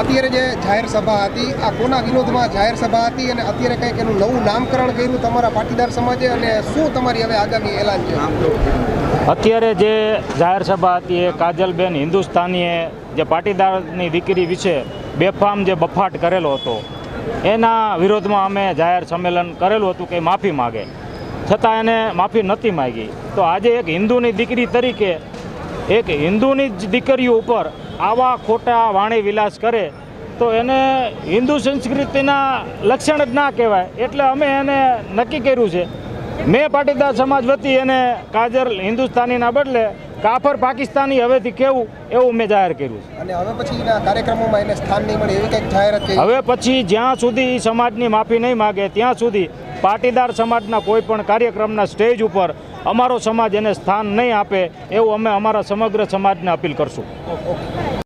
અત્યારે જે જાહેર સભા હતી, આ કોના વિરોધમાં જાહેર સભા હતી અને અત્યારે કંઈક એનું નવું નામકરણ કર્યું તમારા પાટીદાર સમાજે અને શું તમારી હવે આગામી એલાન છે? અત્યારે જે જાહેર સભા હતી એ કાજલબેન હિન્દુસ્તાનીએ જે પાટીદારની દીકરી વિશે બેફામ જે બફાટ કરેલો હતો, એના વિરોધમાં અમે જાહેર સંમેલન કરેલું હતું કે માફી માગે. છતાં એને માફી નહોતી માગી. તો આજે એક હિન્દુની દીકરી તરીકે એક હિન્દુની જ દીકરીઓ ઉપર આવા ખોટા વાણી વિલાસ કરે તો એને હિન્દુ સંસ્કૃતિના લક્ષણ જ ના કહેવાય. એટલે અમે એને નક્કી કર્યું છે મેં પાટીદાર સમાજ વતી એને કાજર હિન્દુસ્તાનીના બદલે કાફર પાકિસ્તાની હવેથી કેવું એવું મેં જાહેર કર્યું છે. અને હવે પછીના કાર્યક્રમોમાં એને સ્થાન નહીં મળે એવી કંઈક જાહેરાત હવે પછી જ્યાં સુધી સમાજની માફી નહીં માગે ત્યાં સુધી પાટીદાર સમાજના કોઈ પણ કાર્યક્રમના સ્ટેજ ઉપર અમારો સમાજ એને સ્થાન નહીં આપે એવું અમે અમારા સમગ્ર સમાજને અપીલ કરશું.